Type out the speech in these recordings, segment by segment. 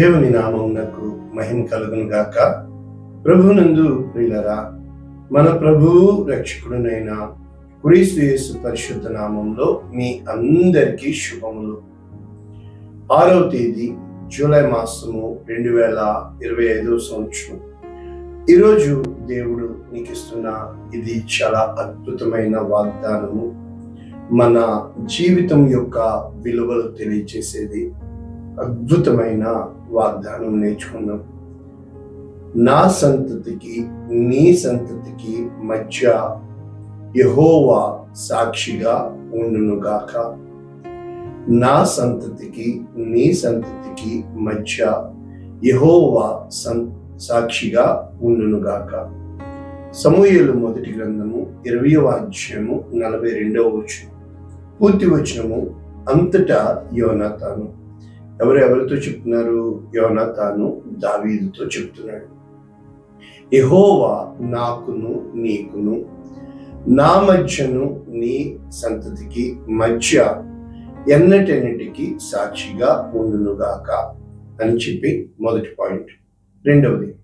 దేవుని నామమునకు మహిమ కలుగును గాక. ప్రభునందు ప్రియులరా మన ప్రభువు రక్షకుడునైన క్రీస్తు యేసు పరిశుద్ధ నామంలో మీ అందరికీ శుభములు. ఆరవ తేదీ జూలై మాసము రెండు వేల ఇరవై ఐదవ సంవత్సరం. ఈరోజు దేవుడు నీకు ఇస్తున్న ఇది చాలా అద్భుతమైన వాగ్దానము. మన జీవితం యొక్క విలువలు తెలియజేసేది అద్భుతమైన వాగ్దానం నేర్చుకున్నాం. నా సంతతికి నీ సంతతికి మధ్య యహోవా సాక్షిగా ఉండునుగాక నా సంతతికి నీ సంతతికి మధ్య యహోవా సం సాక్షిగా ఉండునుగాక సమూహలు మొదటి గ్రంథము ఇరవై అధ్యాయము నలభై రెండవ వచనం. పూర్తి వచనము అంతటా యోనాతాను. ఎవరు ఎవరితో చెప్తున్నారు? యోనాతాను దావీదుతో చెప్తున్నాడు. యహోవా నాకును నీకును నా మధ్యను నీ సంతతికి మధ్య ఎన్నటెన్నిటికి సాక్షిగా ఉండునుగాక అని చెప్పి మొదటి పాయింట్. రెండవది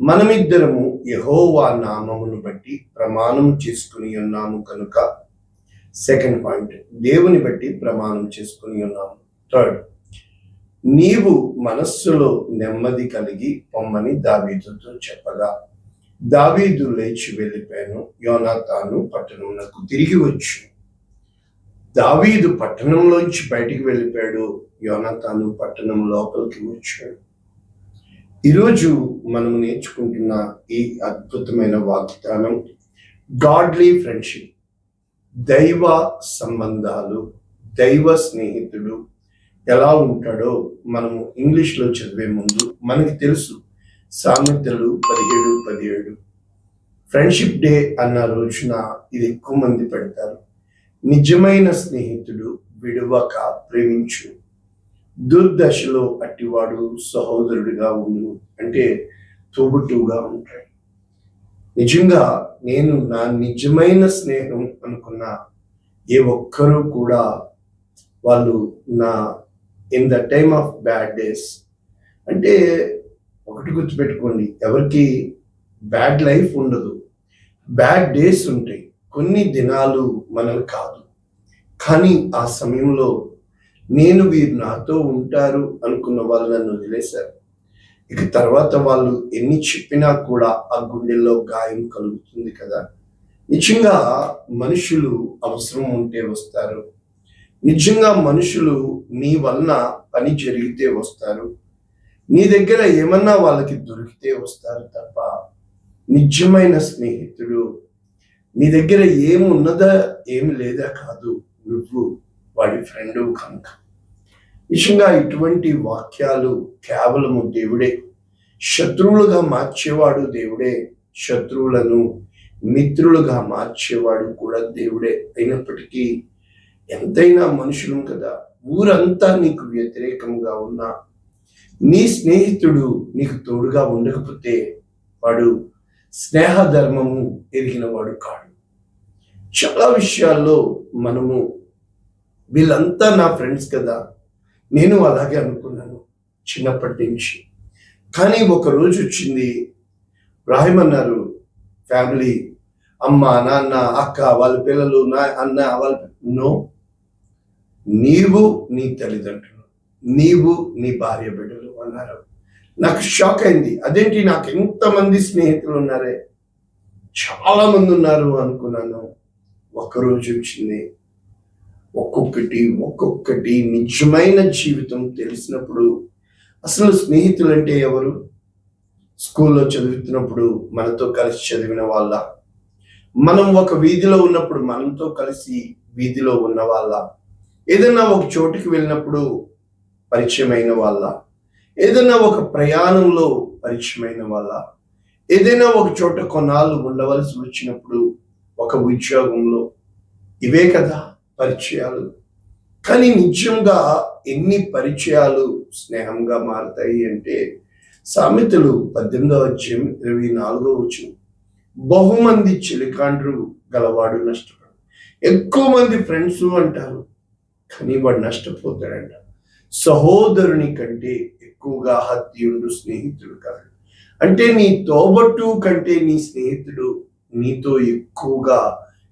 మనమిద్దరము యహోవా నామమును బట్టి ప్రమాణం చేసుకుని ఉన్నాము కనుక సెకండ్ పాయింట్ దేవుని బట్టి ప్రమాణం చేసుకుని ఉన్నాము. థర్డ్ నీవు మనస్సులో నెమ్మది కలిగి పొమ్మని దావీదుతో చెప్పగా దావీదు లేచి వెళ్ళిపోయాను యోనాతాను పట్టణమునకు తిరిగి వచ్చు. దావీదు పట్టణంలోంచి బయటికి వెళ్ళిపోయాడు యోనాతాను పట్టణం లోపలికి వచ్చాడు. ఈరోజు మనం నేర్చుకుంటున్న ఈ అద్భుతమైన వాగ్దానం గాడ్లీ ఫ్రెండ్షిప్ దైవ సంబంధాలు దైవ స్నేహితుడు ఎలా ఉంటాడో మనము ఇంగ్లీష్లో చదివే ముందు మనకి తెలుసు. సామెతలు పదిహేడు పదిహేడు. ఫ్రెండ్షిప్ డే అన్న రోజున ఇది ఎక్కువ మంది పెడతారు. నిజమైన స్నేహితుడు విడువక ప్రేమించు. దుర్దశలో అట్టివాడు సహోదరుడిగా ఉండు అంటే తోబుట్టుగా ఉంటాడు. నిజంగా నేను నా నిజమైన స్నేహం అనుకున్న ఏ ఒక్కరూ కూడా వాళ్ళు నా in the time of bad days అంటే ఒకటి గుర్తుపెట్టుకోండి ఎవరికి బ్యాడ్ లైఫ్ ఉండదు. బ్యాడ్ డేస్ ఉంటాయి. కొన్ని దినాలు మనకు కాదు. కానీ ఆ సమయంలో నేను వీరు నాతో ఉంటారు అనుకున్న వాళ్ళు నన్ను వదిలేశారు. ఇక తర్వాత వాళ్ళు ఎన్ని చెప్పినా కూడా ఆ గుండెల్లో గాయం కలుగుతుంది కదా. నిజంగా మనుషులు అవసరం ఉంటే వస్తారు. నిజంగా మనుషులు నీ వలన పని జరిగితే వస్తారు. నీ దగ్గర ఏమన్నా వాళ్ళకి దొరికితే వస్తారు తప్ప నిజమైన స్నేహితుడు నీ దగ్గర ఏమున్నదా ఏమి లేదా కాదు. నువ్వు వాడి ఫ్రెండు కనుక. నిజంగా ఇటువంటి వాక్యాలు కేవలము దేవుడే. శత్రువులుగా మార్చేవాడు దేవుడే. శత్రువులను మిత్రులుగా మార్చేవాడు కూడా దేవుడే. అయినప్పటికీ ఎంతైనా మనుషులం కదా. ఊరంతా నీకు వ్యతిరేకంగా ఉన్నా నీ స్నేహితుడు నీకు తోడుగా ఉండకపోతే వాడు స్నేహ ధర్మము ఎరిగిన వాడు కాడు. చాలా విషయాల్లో మనము వీళ్ళంతా నా ఫ్రెండ్స్ కదా. నేను అలాగే అనుకున్నాను చిన్నప్పటి నుంచి. కానీ ఒక రోజు వచ్చింది రాయమన్నారు ఫ్యామిలీ అమ్మ నాన్న అక్క వాళ్ళ పిల్లలు నా అన్న వాళ్ళ నో నీవు నీ తల్లిదండ్రులు నీవు నీ భార్య బిడ్డలు అన్నారు నాకు షాక్ అయింది. అదేంటి? నాకు ఎంతమంది స్నేహితులు ఉన్నారే? చాలా మంది ఉన్నారు అనుకున్నాను. ఒక్కరోజు వచ్చింది. ఒక్కొక్కటి ఒక్కొక్కటి నిజమైన జీవితం తెలిసినప్పుడు అసలు స్నేహితులు అంటే ఎవరు? స్కూల్లో చదువుతున్నప్పుడు మనతో కలిసి చదివిన వాళ్ళ. మనం ఒక వీధిలో ఉన్నప్పుడు మనతో కలిసి వీధిలో ఉన్న వాళ్ళ. ఏదైనా ఒక చోటుకి వెళ్ళినప్పుడు పరిచయమైన వాళ్ళ ఏదైనా ఒక ప్రయాణంలో పరిచయమైన వాళ్ళ ఏదైనా ఒక చోట కొన్నాళ్ళు ఉండవలసి వచ్చినప్పుడు ఒక ఉద్యోగంలో ఇవే కదా పరిచయాలు. కానీ నిజంగా ఎన్ని పరిచయాలు స్నేహంగా మారుతాయి అంటే సామెతలు పద్దెనిమిదవ అధ్యాయం ఇరవై నాలుగో వచ్చిన బహుమంది చిలికాండ్రు గలవాడు నష్టపడు ఎక్కువ మంది ఫ్రెండ్స్ అంటారు కానీ వాడు నష్టపోతాడంట. సహోదరుని కంటే ఎక్కువగా హత్యుడు స్నేహితుడు కాదు అంటే నీ తోబట్టు కంటే నీ స్నేహితుడు నీతో ఎక్కువగా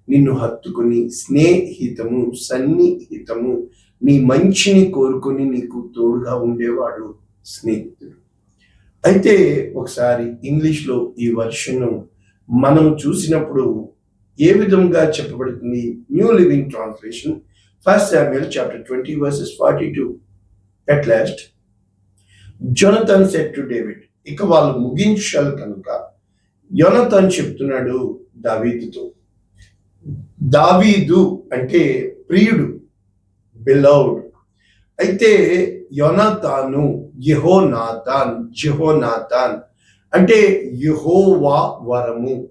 నిన్ను హత్తుకుని స్నేహితము సన్నిహితము నీ మంచిని కోరుకొని నీకు తోడుగా ఉండేవాడు స్నేహితుడు. అయితే ఒకసారి ఇంగ్లీష్లో ఈ వర్షన్ను మనం చూసినప్పుడు ఏ విధంగా చెప్పబడుతుంది? New Living Translation first Samuel chapter twenty verses forty two last, Jonathan set to David ఇక వాళ్ళు ముగించాలి కనుక. యొనతన్ చెప్తున్నాడు దావీదుతో. దావీదు అంటే ప్రియుడు బిలౌడ్ అయితే యొనతాను యహోనాథాన్ జహోనాథాన్ అంటే యహోవా వరము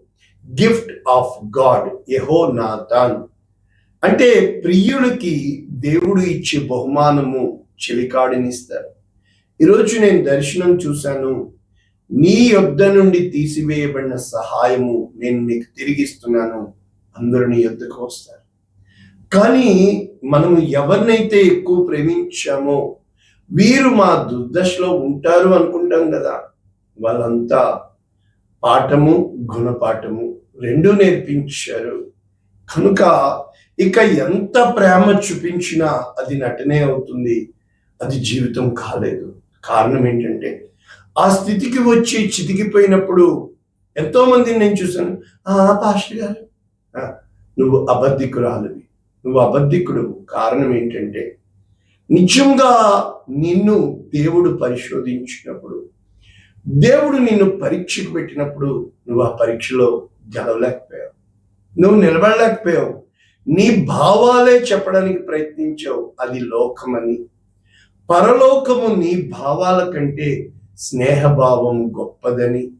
గిఫ్ట్ ఆఫ్ గాడ్ యహోనాథాన్ అంటే ప్రియుడికి దేవుడు ఇచ్చే బహుమానము చెలికాడినిస్తారు. ఈరోజు నేను దర్శనం చూశాను. నీ యొద్ధ నుండి తీసివేయబడిన సహాయము నేను నీకు తిరిగిస్తున్నాను. అందరూ నీ యొద్దకు వస్తారు. కానీ మనము ఎవరినైతే ఎక్కువ ప్రేమించామో వీరు మా దుర్దశలో ఉంటారు అనుకుంటాం కదా. వాళ్ళంతా పాఠము గుణపాఠము రెండూ నేర్పించారు. కనుక ఇక ఎంత ప్రేమ చూపించినా అది నటనే అవుతుంది అది జీవితం కాలేదు. కారణం ఏంటంటే ఆ స్థితికి వచ్చి చితికిపోయినప్పుడు ఎంతో మందిని నేను చూశాను. ఆ పాస్టర్ గారు. నువ్వు అబద్ధికురాలివి. నువ్వు అబద్ధికుడు కారణం ఏంటంటే నిజంగా నిన్ను దేవుడు పరిశోధించినప్పుడు దేవుడు నిన్ను పరీక్షకు పెట్టినప్పుడు నువ్వు ఆ పరీక్షలో గెలవలేకపోయావు. నువ్వు నిలబడలేకపోయావు. నీ భావాలే చెప్పడానికి ప్రయత్నించావు అది లోకమని. పరలోకము నీ భావాల కంటే స్నేహభావం గొప్పదని.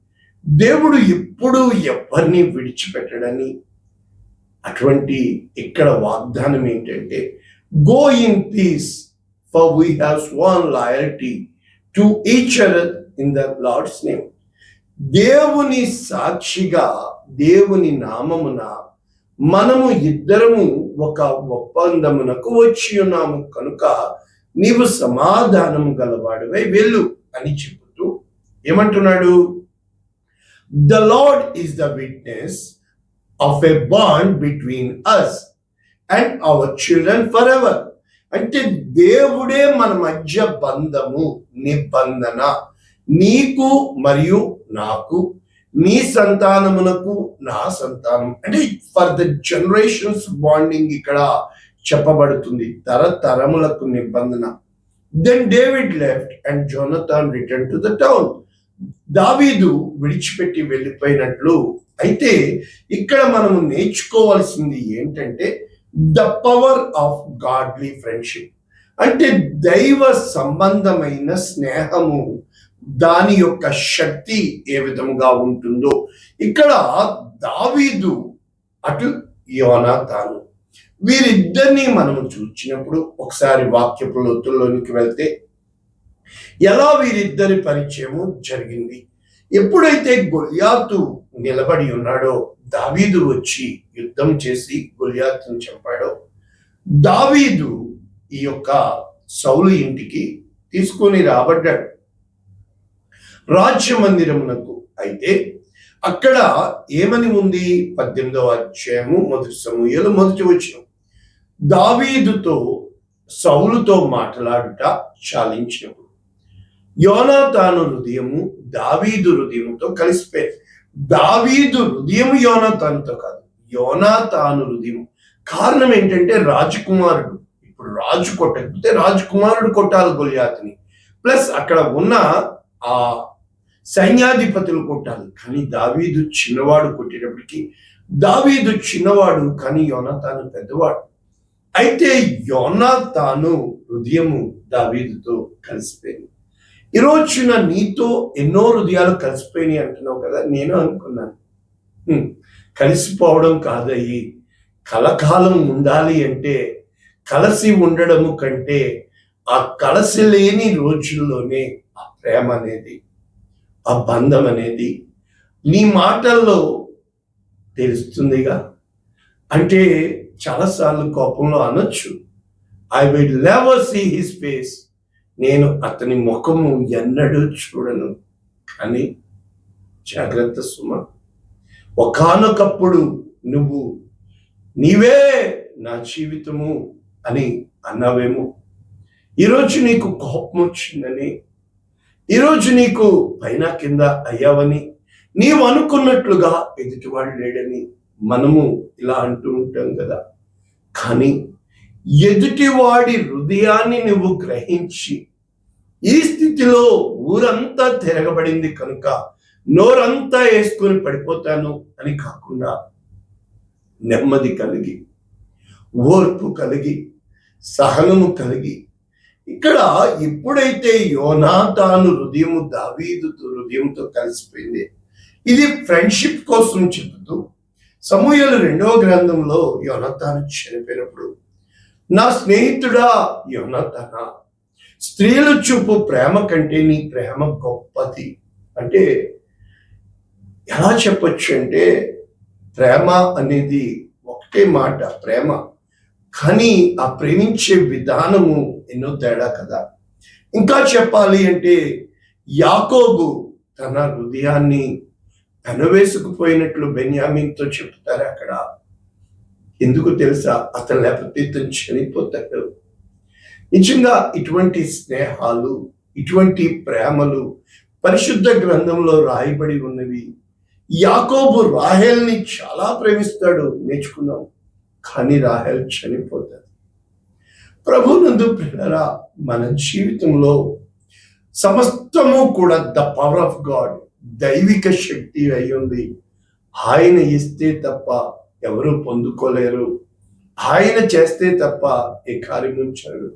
దేవుడు ఎప్పుడూ ఎవరిని విడిచిపెట్టడని. అటువంటి ఇక్కడ వాగ్దానం ఏంటంటే go in peace for we have sworn loyalty to each other in the Lord's name దేవుని సాక్షిగా దేవుని నామమున మనము ఇద్దరము ఒక ఒప్పందమునకు వచ్చి ఉన్నాము. కనుక నీవు సమాధానము గలవాడివై వెళ్ళు అని చెబుతూ ఏమంటున్నాడు? The Lord is the witness of a bond between us and our children for ever అంటే దేవుడే మన మధ్య బంధము నిబంధన. నీకు మరియు నాకు నీ సంతానమునకు నా సంతానం. అంటే ఫర్ ద జనరేషన్స్ బాండింగ్ ఇక్కడ చెప్పబడుతుంది. తరతరములకు నిబంధన. Then David left and Jonathan return to the town దావీదు విడిచిపెట్టి వెళ్ళిపోయినట్లు. అయితే ఇక్కడ మనము నేర్చుకోవాల్సింది ఏంటంటే the power of godly friendship అంటే దైవ సంబంధమైన స్నేహము. దాని యొక్క శక్తి ఏ విధముగా ఉంటుందో. ఇక్కడ దావీదు అటు యోనా తాను. వీరిద్దరిని మనము చూచినప్పుడు ఒకసారి వాక్యపు లోతుల్లోనికి వెళ్తే ఎలా వీరిద్దరి పరిచయము జరిగింది? ఎప్పుడైతే గొల్యాతు నిలబడి ఉన్నాడో దావీదు వచ్చి యుద్ధం చేసి గొల్యాతును చంపాడో దావీదు ఈ యొక్క సౌలు ఇంటికి తీసుకొని రాబడ్డాడు. రాజ్య మందిరమునకు అయితే అక్కడ ఏమని ఉంది? పద్దెనిమిదవ అధ్యాయము మొదటి సమూహలు మొదటి వచ్చిన దావీదుతో సౌలుతో మాట్లాడుట చాలించినప్పుడు యోనాతాను హృదయము దావీదు హృదయముతో కలిసిపోయింది దావీదు హృదయం యోనాతానుతో కాదు యోనాతాను హృదయం కారణం ఏంటంటే రాజకుమారుడు ఇప్పుడు రాజు కొట్టకపోతే రాజకుమారుడు కొట్టాలి గొలియాతిని. ప్లస్ అక్కడ ఉన్న ఆ సైన్యాధిపతులు కొట్టాలి. కానీ దావీదు చిన్నవాడు కొట్టేటప్పటికి దావీదు చిన్నవాడు కానీ యోనాతాను పెద్దవాడు. అయితే యోనాతాను హృదయము దావీదుతో కలిసిపోయింది. ఈ రోజున నీతో ఎన్నో హృదయాలు కలిసిపోయినాయి అంటున్నావు కదా నేను అనుకున్నాను. కలిసిపోవడం కాదయ్యి కలకాలం ఉండాలి అంటే కలసి ఉండడము కంటే ఆ కలసి లేని రోజుల్లోనే ఆ ప్రేమ అనేది ఆ బంధం అనేది నీ మాటల్లో తెలుస్తుందిగా. అంటే చాలాసార్లు కోపంలో అనొచ్చు. I will never see his face నేను అతని ముఖము ఎన్నడూ చూడను. కానీ జాగ్రత్త సుమ. ఒకానొకప్పుడు నువ్వు నీవే నా జీవితము అని అన్నావేమో. ఈరోజు నీకు కోపం వచ్చిందని ఈరోజు నీకు పైన కింద అయ్యావని నీవు అనుకున్నట్లుగా ఎదుటివాడు లేడని మనము ఇలా అంటూ ఉంటాం కదా. కానీ ఎదుటివాడి హృదయాన్ని నువ్వు గ్రహించి ఈ స్థితిలో ఊరంతా తిరగబడింది కనుక నోరంతా వేసుకొని పడిపోతాను అని కాకుండా నెమ్మది కలిగి ఓర్పు కలిగి సహనము కలిగి ఇక్కడ ఎప్పుడైతే యోనా తాను హృదయము దావీదు హృదయంతో కలిసిపోయింది ఇది ఫ్రెండ్షిప్ కోసం చెబుతూ సమూహలు రెండవ గ్రంథంలో యోనతాను చనిపోయినప్పుడు నా స్నేహితుడా యోనతన స్త్రీలు చూపు ప్రేమ కంటే నీ ప్రేమ గొప్పది. అంటే ఎలా చెప్పచ్చు అంటే ప్రేమ అనేది ఒకటే మాట ప్రేమ. కానీ ఆ ప్రేమించే విధానము ఎన్నో తేడా కదా. ఇంకా చెప్పాలి అంటే యాకోబు తన హృదయాన్ని అనవేసుకుపోయినట్లు బెన్యామిన్తో చెప్తారు అక్కడ. ఎందుకు తెలుసా? అతను లేకపోతే ఇతను చనిపోతాడు. నిజంగా ఇటువంటి స్నేహాలు ఇటువంటి ప్రేమలు పరిశుద్ధ గ్రంథంలో రాయబడి ఉన్నవి. యాకోబు రాహేల్ని చాలా ప్రేమిస్తాడు నేర్చుకున్నాం కానీ రాహేల్ చనిపోతాడు. ప్రభునందు పిల్లరా మన జీవితంలో సమస్తము కూడా ద పవర్ ఆఫ్ గాడ్ దైవిక శక్తి అయ్యింది ఆయన ఇస్తే తప్ప ఎవరు పొందుకోలేరు. ఆయన చేస్తే తప్ప ఏ కార్యం ఉంచారు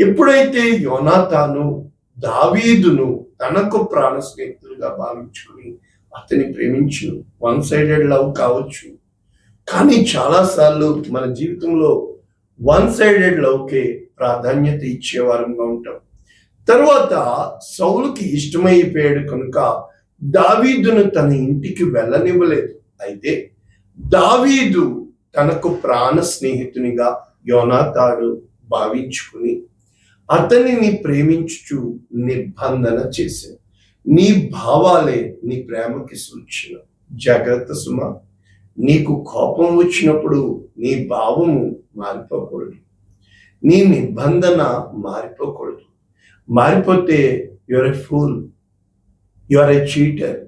ఎప్పుడైతే యోనాతాను దావీదును తనకు ప్రాణ స్నేహితులుగా భావించుకుని అతని ప్రేమించు వన్ సైడెడ్ లవ్ కావచ్చు. కానీ చాలాసార్లు మన జీవితంలో వన్ సైడెడ్ లవ్కే ప్రాధాన్యత ఇచ్చేవారంగా ఉంటాం తర్వాత సౌలుకి ఇష్టమైపోయాడు కనుక దావీదును తన ఇంటికి వెళ్ళనివ్వలేదు అయితే దావీదు తనకు ప్రాణ స్నేహితునిగా యోనాతాడు భావించుకుని అతనిని ప్రేమించుచు నిర్బంధన చేశాడు నీ భావాలే నీ ప్రేమకి సూచన జాగ్రత్త సుమ నీకు కోపం వచ్చినప్పుడు నీ భావము మారిపోకూడదు. నీ నిబంధన మారిపోకూడదు. మారిపోతే you're a fool you're a cheater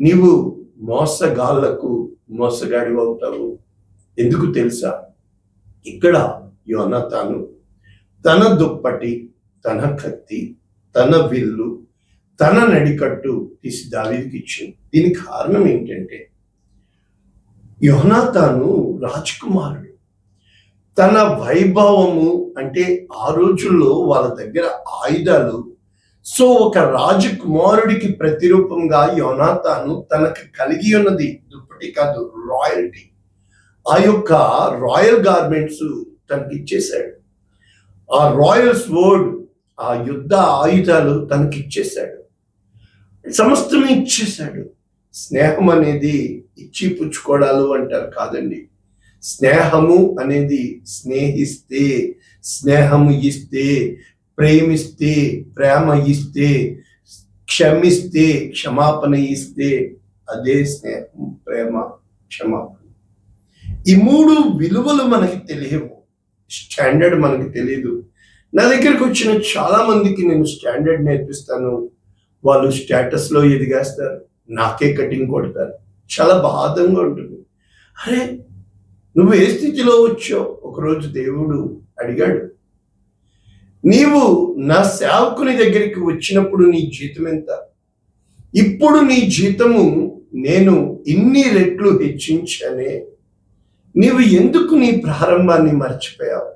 నీవు మోసగాళ్ళకు మోసగాడి అవుతావు. ఎందుకు తెలుసా? ఇక్కడ యోనతాను తన దుప్పటి తన కత్తి తన విల్లు తన నడికట్టు తీసి దావీదికి ఇచ్చింది దీనికి కారణం ఏంటంటే యోనాతాను రాజకుమారుడు. తన వైభవము అంటే ఆ రోజుల్లో వాళ్ళ దగ్గర ఆయుధాలు. సో ఒక రాజకుమారుడికి ప్రతిరూపంగా యోనాతాను తనకు కలిగి ఉన్నది దుప్పటి కాదు రాయల్టీ. ఆ యొక్క రాయల్ గార్మెంట్స్ తనకి ఇచ్చేశాడు. ఆ రాయల్ స్వర్డ్ ఆ యుద్ధ ఆయుధాలు తనకి ఇచ్చేశాడు. సమస్తం ఇచ్చేశాడు. స్నేహం అనేది ఇచ్చి పుచ్చుకోవడాలు అంటారు కాదండి. స్నేహము అనేది స్నేహిస్తే స్నేహము ఇస్తే ప్రేమిస్తే ప్రేమ ఇస్తే క్షమిస్తే క్షమాపణ ఇస్తే అదే స్నేహం ప్రేమ క్షమాపణ. ఈ మూడు విలువలు మనకి తెలియవు. స్టాండర్డ్ మనకి తెలియదు నా దగ్గరకు వచ్చిన చాలా మందికి నేను స్టాండర్డ్ నేర్పిస్తాను. వాళ్ళు స్టేటస్లో ఎదిగేస్తారు. నాకే కటింగ్ కొడతారు. చాలా బాధంగా ఉంటుంది. అరే నువ్వు ఏ స్థితిలో వచ్చావు? ఒకరోజు దేవుడు అడిగాడు. నీవు నా సేవకుని దగ్గరికి వచ్చినప్పుడు నీ జీతం ఎంత? ఇప్పుడు నీ జీతము నేను ఇన్ని రెట్లు హెచ్చించానే నీవు ఎందుకు నీ ప్రారంభాన్ని మర్చిపోయావు?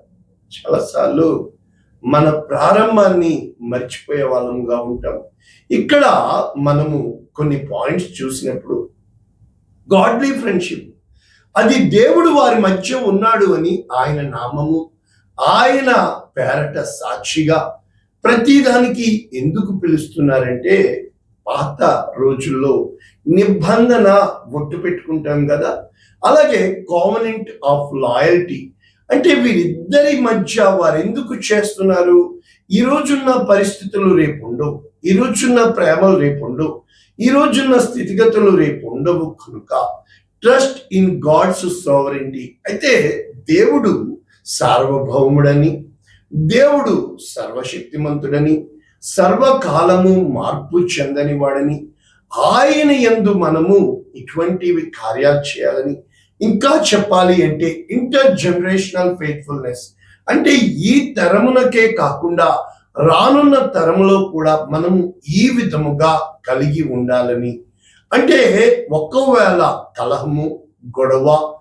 చాలాసార్లు మన ప్రారంభాన్ని మర్చిపోయే వాళ్ళంగా ఉంటాం. ఇక్కడ మనము కొన్ని పాయింట్స్ చూసినప్పుడు గాడ్లీ ఫ్రెండ్షిప్ అది దేవుడు వారి మధ్య ఉన్నాడు అని ఆయన నామము. ఆయన పేరట సాక్షిగా ప్రతిదానికి ఎందుకు పిలుస్తున్నారంటే పాత రోజుల్లో నిబంధన ఒట్టు పెట్టుకుంటాం కదా. అలాగే కామనెంట్ ఆఫ్ లాయల్టీ అంటే వీరిద్దరి మధ్య వారు ఎందుకు చేస్తున్నారు? ఈ రోజున్న పరిస్థితులు రేపు ఉండవు ఈ రోజున్న ప్రేమలు రేపు ఉండవు ఈ రోజున్న స్థితిగతులు రేపు ఉండవు కనుక ట్రస్ట్ ఇన్ గాడ్స్ సావరెంటీ అయితే దేవుడు సార్వభౌముడని దేవుడు సర్వశక్తిమంతుడని సర్వకాలము మార్పు చెందని వాడని ఆయన యందు మనము ఇటువంటివి కార్యాలు చేయాలని ఇంకా చెప్పాలి అంటే ఇంటర్ జనరేషనల్ ఫెయిత్ఫుల్నెస్ అంటే ఈ తరమునకే కాకుండా రానున్న తరములో కూడా మనము ఈ విధముగా కలిగి ఉండాలని. అంటే ఒక్కవేళ కలహము గొడవ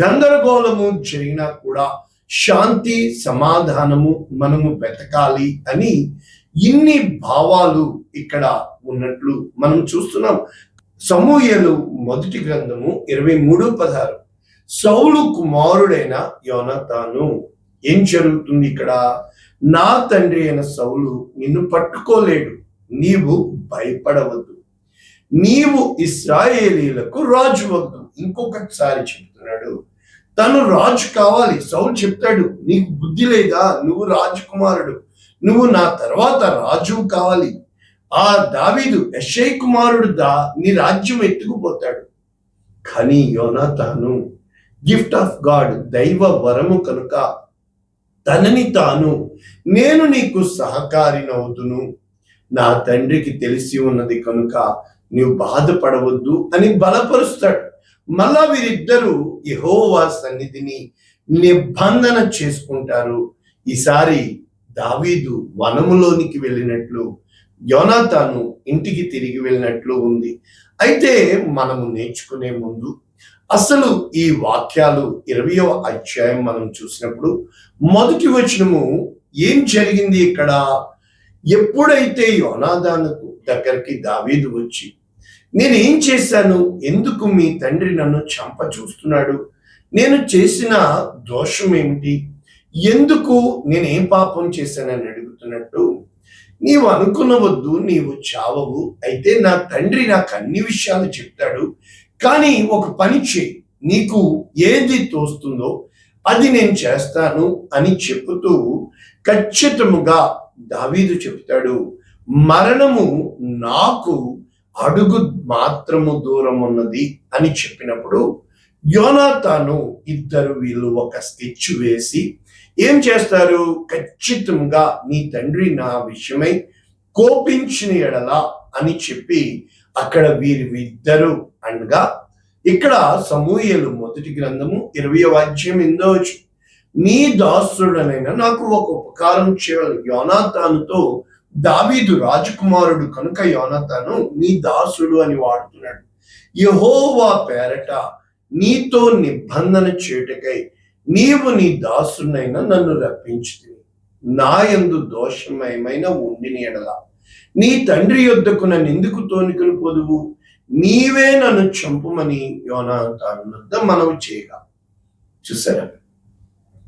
గందరగోళము జరిగినా కూడా శాంతి సమాధానము మనము వెతకాలి అని ఇన్ని భావాలు ఇక్కడ ఉన్నట్లు మనం చూస్తున్నాం. సమూహలు మొదటి గ్రంథము ఇరవై మూడు పదహారు. సౌలు కుమారుడైన యోనతాను ఏం జరుగుతుంది ఇక్కడ? నా తండ్రి అయిన సౌలు నిన్ను పట్టుకోలేడు నీవు భయపడవద్దు. నీవు ఇస్రాయేలీలకు రాజు వద్దు. ఇంకొకసారి చెప్తున్నాడు తను రాజు కావాలి. సౌలు చెప్తాడు నీకు బుద్ధి లేదా? నువ్వు రాజకుమారుడు. నువ్వు నా తర్వాత రాజు కావాలి. ఆ దావీదు యశయ్ కుమారుడు దా నీ రాజ్యం ఎత్తుకుపోతాడు. కానీ యోనాతాను గిఫ్ట్ ఆఫ్ గాడ్ దైవ వరము కనుక తనని తాను నేను నీకు సహకారినవుతును. నా తండ్రికి తెలిసి ఉన్నది కనుక నీవు బాధపడవద్దు అని బలపరుస్తాడు. మళ్ళా వీరిద్దరూ యహోవా సన్నిధిని నిబంధన చేసుకుంటారు. ఈసారి దావీదు వనములోనికి వెళ్ళినట్లు యోనాతాను ఇంటికి తిరిగి వెళ్ళినట్లు ఉంది. అయితే మనము నేర్చుకునే ముందు అసలు ఈ వాక్యాలు ఇరవయవ అధ్యాయం మనం చూసినప్పుడు మొదటి వచనము ఏం జరిగింది ఇక్కడ? ఎప్పుడైతే యోనాదానుకు దగ్గరికి దావీదు వచ్చి నేనేం చేశాను? ఎందుకు మీ తండ్రి నన్ను చంప చూస్తున్నాడు? నేను చేసిన దోషం ఏమిటి? ఎందుకు నేనేం పాపం చేశానని అడుగుతున్నట్టు నీవు అనుకునవద్దు నీవు చావవు. అయితే నా తండ్రి నాకు అన్ని విషయాలు చెప్తాడు. కానీ ఒక పని చేయి. నీకు ఏది తోస్తుందో అది నేను చేస్తాను అని చెబుతూ ఖచ్చితముగా దావీదు చెప్తాడు మరణము నాకు అడుగు మాత్రము దూరం ఉన్నది అని చెప్పినప్పుడు యోనాతాను ఇద్దరు వీళ్ళు ఒక స్కెచ్ వేసి ఏం చేస్తారు? ఖచ్చితంగా నీ తండ్రి నా విషయమై కోపించిన ఎడలా అని చెప్పి అక్కడ వీరి ఇద్దరు అనగా ఇక్కడ సమూహలు మొదటి గ్రంథము ఇరవై వాక్యం ఎందో నీ దాసుడనైనా నాకు ఒక ఉపకారం చేయాలి. యోనాతానుతో దావీదు రాజకుమారుడు కనుక యోనాతాను నీ దాసుడు అని వాడుతున్నాడు. యహోవా పేరట నీతో నిబంధన చేయుటకై నీవు నీ దాసునైనా నన్ను రప్పించుతుంది నా ఎందు దోషమయమైన ఉండిని ఎడల. నీ తండ్రి యొద్దకు నన్ను ఎందుకు తోనికలు పొదువు? నీవే నన్ను చంపుమని యోనాతాను వద్ద మనవి చేయగా. చూసారా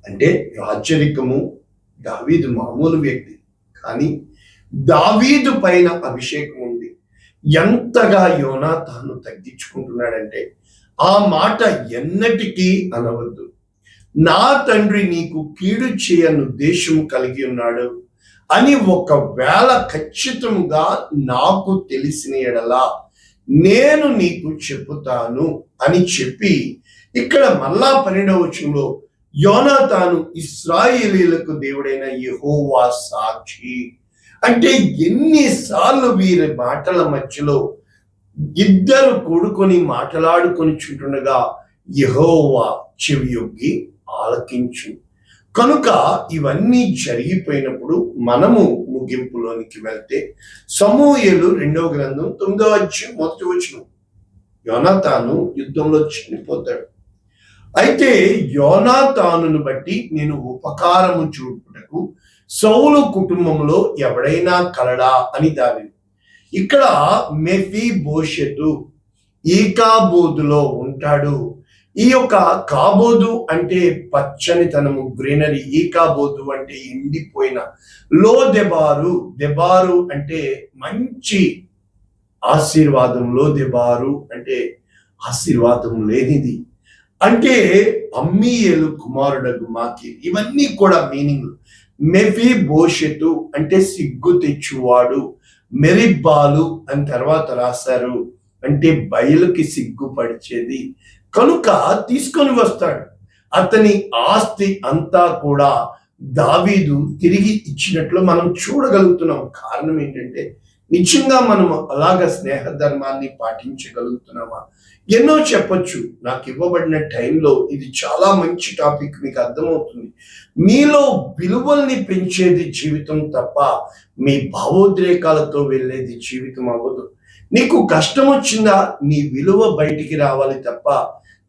అంటే రాజరికము దావీదు మామూలు వ్యక్తి. కానీ దావీదు పైన అభిషేకం ఉంది. ఎంతగా యోనా తాను తగ్గించుకుంటున్నాడంటే ఆ మాట ఎన్నటికీ అనవద్దు. నా తండ్రి నీకు కీడు చేయని ఉద్దేశం కలిగి ఉన్నాడు. అని ఒకవేళ ఖచ్చితంగా నాకు తెలిసిన ఎడలా నేను నీకు చెబుతాను అని చెప్పి ఇక్కడ మళ్ళా పన్నెండవ వచనంలో యోనా తాను ఇస్రాయేలీలకు దేవుడైన యహోవా సాక్షి. అంటే ఎన్నిసార్లు వీరి మాటల మధ్యలో ఇద్దరు కూడుకొని మాట్లాడుకొని చుంటుండగా యహోవా చెవియొగ్గి ఆలకించు. కనుక ఇవన్నీ జరిగిపోయినప్పుడు మనము ముగింపులోనికి వెళ్తే సమూహలు రెండవ గ్రంథం తొమ్మిదవ అధ్యాయం మొదటి వచ్చిన యోనాతాను యుద్ధంలో చనిపోతాడు. అయితే యోనాతానును బట్టి నేను ఉపకారము చూపుటకు సౌలు కుటుంబంలో ఎవడైనా కలడా అని దావి ఇక్కడ మెఫీ భోషతు ఈకాబోదులో ఉంటాడు. ఈ యొక్క కాబోదు అంటే పచ్చనితనము గ్రీనరీ ఈ కాబోదు అంటే ఎండిపోయిన లో దెబారు దెబారు అంటే మంచి ఆశీర్వాదం లో దెబారు అంటే ఆశీర్వాదం లేనిది. అంటే అమ్మీయేలు కుమారుడగు మాకి ఇవన్నీ కూడా మీనింగ్ మెఫీ భోషెతు అంటే సిగ్గు తెచ్చువాడు మెరిబ్బాలు అని తర్వాత రాశారు. అంటే బయలుకి సిగ్గుపడిచేది కనుక తీసుకొని వస్తాడు. అతని ఆస్తి అంతా కూడా దావీదు తిరిగి ఇచ్చినట్లు మనం చూడగలుగుతున్నాం. కారణం ఏంటంటే నిజంగా మనం అలాగ స్నేహ ధర్మాన్ని పాటించగలుగుతున్నామా? ఎన్నో చెప్పొచ్చు నాకు ఇవ్వబడిన టైంలో ఇది చాలా మంచి టాపిక్ మీకు అర్థమవుతుంది. మీలో విలువల్ని పెంచేది జీవితం తప్ప మీ భావోద్రేకాలతో వెళ్ళేది జీవితం అవ్వదు. నీకు కష్టం వచ్చిందా నీ విలువ బయటికి రావాలి తప్ప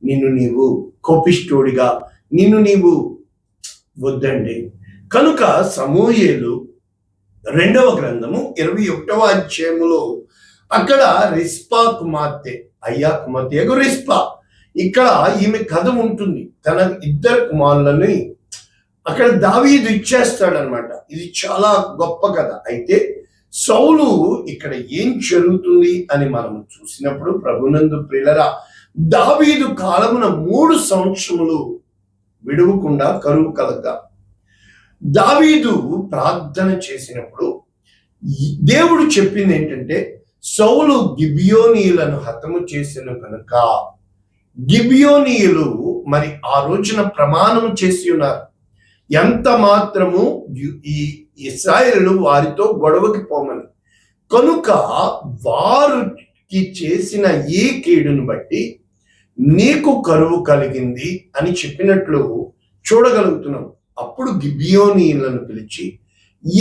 నిన్ను నీవు కోపిష్ఠుడిగా నిన్ను నీవు వద్దండి. కనుక సమూయేలు రెండవ గ్రంథము ఇరవై ఒకటవ అధ్యాయములో అక్కడ రిస్పా కుమార్తె అయ్యా కుమార్తె ఎగు రిస్పా. ఇక్కడ ఈమె కథ ఉంటుంది. తన ఇద్దరు కుమారులని అక్కడ దావీదు ఇచ్చేస్తాడనమాట. ఇది చాలా గొప్ప కథ. అయితే సౌలు ఇక్కడ ఏం జరుగుతుంది అని మనం చూసినప్పుడు ప్రభునందు ప్రిలరా దావీదు కాలమున మూడు సంవత్సరములు విడువకుండా కరువు కలగ. దావీదు ప్రార్థన చేసినప్పుడు దేవుడు చెప్పింది ఏంటంటే సౌలు గిబియోనీయులను హతము చేసిన కనుక గిబియోనీయులు మరి ఆ రోజున ప్రమాణం చేసి ఉన్నారు. ఎంత మాత్రము ఈ ఇస్రాయేలు వారితో గొడవకి పోమని. కనుక వారికి చేసిన ఈ కీడును బట్టి నీకు కరువు కలిగింది అని చెప్పినట్లు చూడగలుగుతున్నాం అప్పుడు గిబియోనీలను పిలిచి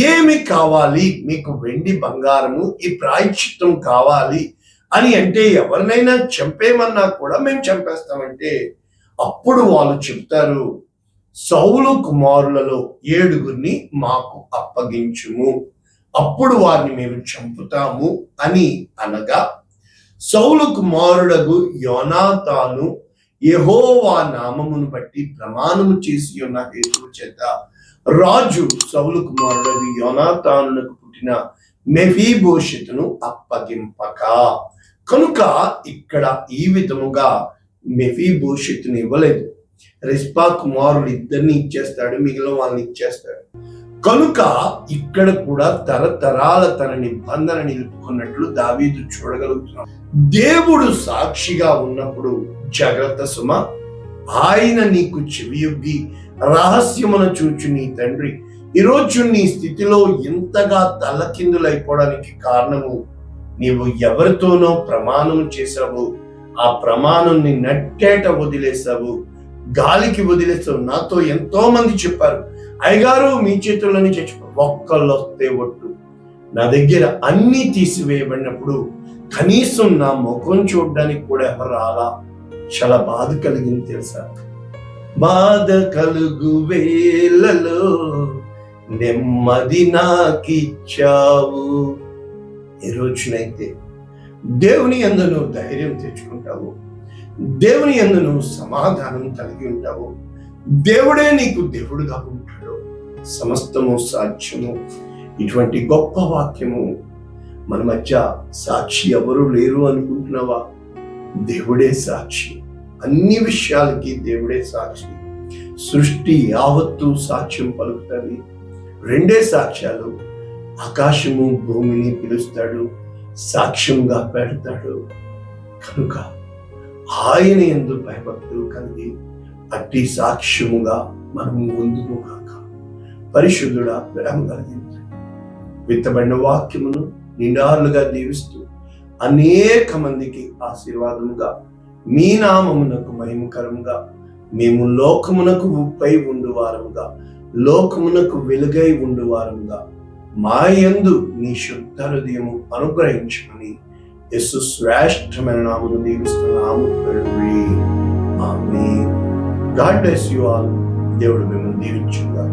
ఏమి కావాలి? మీకు వెండి బంగారము ఈ ప్రాయశ్చిత్తం కావాలి అని అంటే ఎవరినైనా చంపేమన్నా కూడా మేము చంపేస్తామంటే అప్పుడు వాళ్ళు చెప్తారు సౌలు కుమారులలో ఏడుగురిని మాకు అప్పగించుము. అప్పుడు వారిని మేము చంపుతాము అని అనగా సౌలు కుమారుడగు యోనాతాను యహోవా నామమును బట్టి ప్రమాణము చేసి ఉన్న హేతువు చేత రాజు సౌలు కుమారుడు యోనాతానునకు పుట్టిన మెఫీభూషితును అప్పగింపక. కనుక ఇక్కడ ఈ విధముగా మెఫీభూషితుని ఇవ్వలేదు. రిస్పా కుమారుడు ఇద్దరిని ఇచ్చేస్తాడు మిగిలిన వాళ్ళని ఇచ్చేస్తాడు. కనుక ఇక్కడ కూడా తరతరాల తన నిబంధన నిలుపుకున్నట్లు దావీదు చూడగలుగుతున్నాం. దేవుడు సాక్షిగా ఉన్నప్పుడు జాగ్రత్త సుమ. ఆయన నీకు చెవియొగ్గి రహస్యమున చూచు నీ తండ్రి. ఈరోజు నీ స్థితిలో ఎంతగా తలకిందులైపోవడానికి కారణము నీవు ఎవరితోనో ప్రమాణం చేశావు. ఆ ప్రమాణాన్ని నట్టేట వదిలేసావు గాలికి వదిలేసావు నాతో ఎంతో మంది చెప్పారు. అయ్యగారు మీ చేతుల్లోనే చచ్చిపో ఒక్కళ్ళు వస్తే ఒట్టు. నా దగ్గర అన్నీ తీసివేయబడినప్పుడు కనీసం నా ముఖం చూడడానికి కూడా ఎవరు రాలా? చాలా బాధ కలిగింది తెలుసా? బాధ కలుగు వేలలో నెమ్మది నాకిచ్చావు. ఈ రోజునైతే దేవుని ఎందును ధైర్యం తెచ్చుకుంటావు. దేవుని ఎందును సమాధానం కలిగి ఉంటావు. దేవుడే నీకు దేవుడుగా ఉంటాడు. సమస్తము సాధ్యము. ఇటువంటి గొప్ప వాక్యము మన మధ్య సాక్షి ఎవరు లేరు అనుకుంటున్నావా? దేవుడే సాక్షి. అన్ని విషయాలకి దేవుడే సాక్షి. సృష్టి యావత్తు సాక్ష్యం పలుకుతుంది. రెండే సాక్ష్యాలు. ఆకాశము భూమిని పిలుస్తాడు. సాక్ష్యంగా పెడతాడు. కనుక ఆయన ఎందు భయభక్తులు కలిగి అట్టి సాక్ష్యముగా మనం ముందుకు కాక. పరిశుద్ధుడ ప్రేమ కలిగించండి విత్తబడిన వాక్యమును నిండారులుగా దీవిస్తూ అనేక మందికి ఆశీర్వాదముగా మీ నామమునకు మహిమకరముగా మేము లోకమునకు ఉప్పై ఉండువారముగా లోకమునకు వెలుగై ఉండువారముగా మా యందు నీ శుద్ధ హృదయము అనుగ్రహించుకుని యస్సు శ్రేష్టమైన నామను దీవిస్తున్నాము. ఆమె గాడ్ బ్లెస్ యు ఆల్ దేవుడు మిమ్మల్ని దీవించుగా